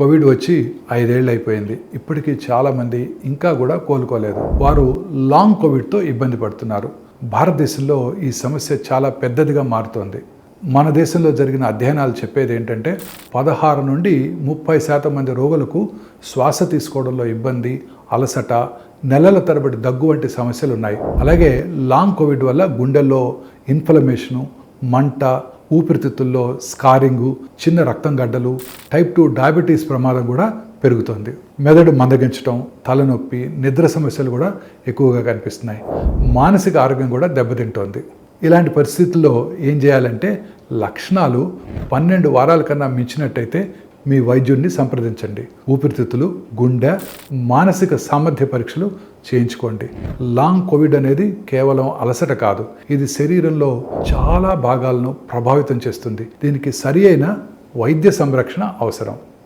Covid వచ్చి ఐదేళ్ళు అయిపోయింది. ఇప్పటికీ చాలామంది ఇంకా కూడా కోలుకోలేదు. వారు లాంగ్ కోవిడ్తో ఇబ్బంది పడుతున్నారు. భారతదేశంలో ఈ సమస్య చాలా పెద్దదిగా మారుతోంది. మన దేశంలో జరిగిన అధ్యయనాలు చెప్పేది ఏంటంటే పదహారు నుండి ముప్పై శాతం మంది రోగులకు శ్వాస తీసుకోవడంలో ఇబ్బంది అలసట నెలల తరబడి దగ్గు వంటి సమస్యలు ఉన్నాయి అలాగే లాంగ్ కోవిడ్ వల్ల గుండెల్లో ఇన్ఫ్లమేషను మంట ఊపిరితిత్తుల్లో స్కారింగు చిన్న రక్తం గడ్డలు టైప్ టూ డయాబెటీస్ ప్రమాదం కూడా పెరుగుతుంది. మెదడు మందగించడం తలనొప్పి నిద్ర సమస్యలు కూడా ఎక్కువగా కనిపిస్తున్నాయి. మానసిక ఆరోగ్యం కూడా దెబ్బతింటోంది. ఇలాంటి పరిస్థితుల్లో ఏం చేయాలంటే లక్షణాలు పన్నెండు వారాల కన్నా మించినట్టయితే మీ వైద్యుడిని సంప్రదించండి. ఊపిరితిత్తులు గుండె మానసిక సామర్థ్య పరీక్షలు చేయించుకోండి. లాంగ్ కోవిడ్ అనేది కేవలం అలసట కాదు. ఇది శరీరంలో చాలా భాగాలను ప్రభావితం చేస్తుంది. దీనికి సరి అయిన వైద్య సంరక్షణ అవసరం.